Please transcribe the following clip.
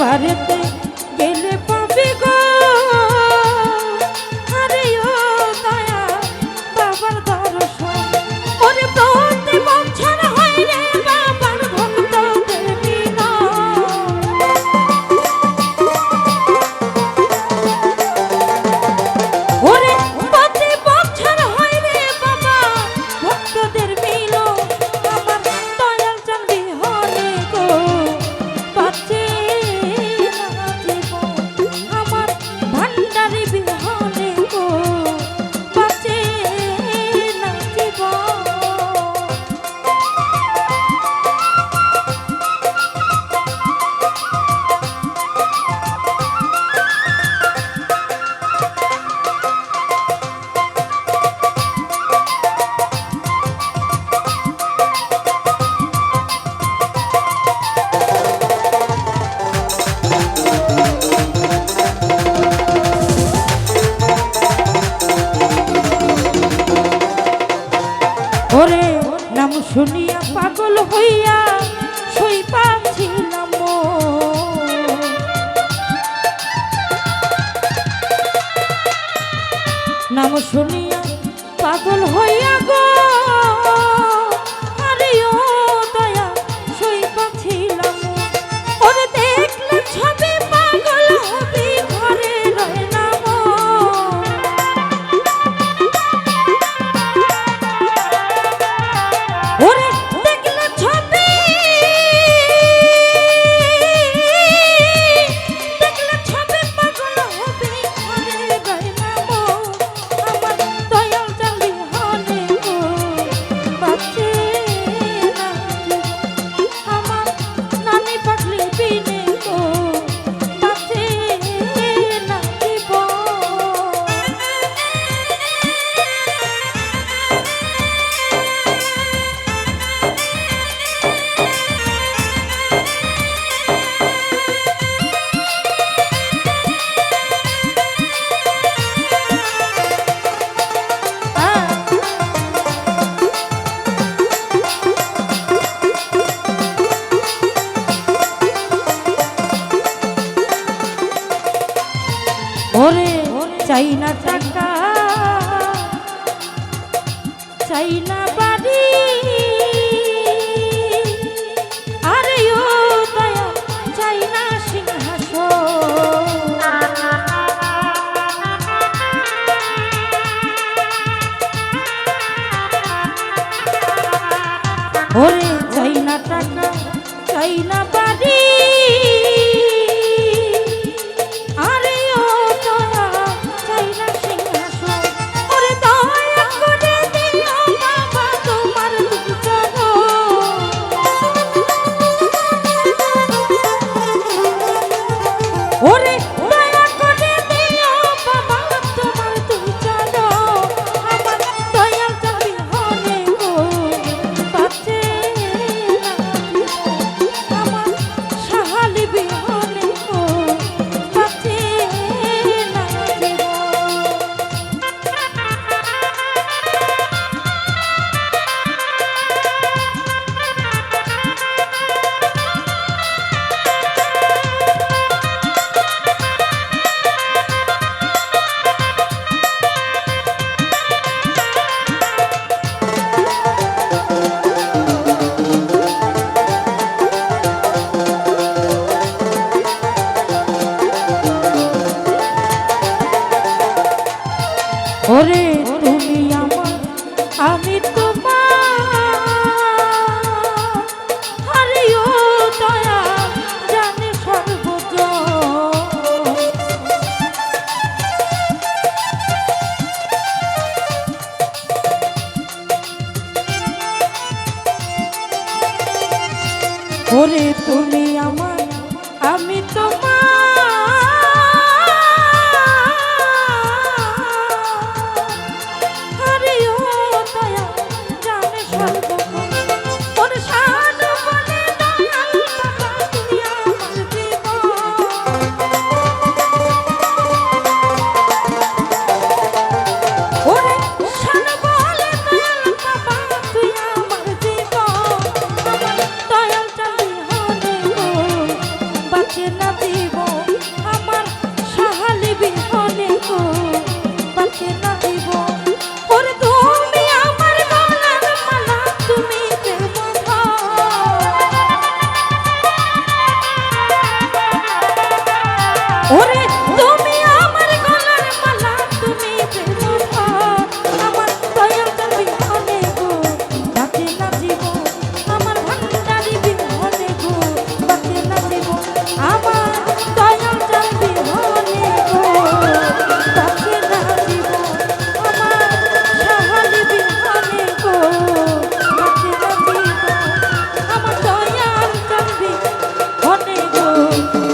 বারেতে ওরে নাম শুনিয়া পাগল হইয়া সই পাচ্ছিলাম নাম শুনিয়া পাগল হইয়া গো। চাই না ওরে তুমি আমার আমি ওরে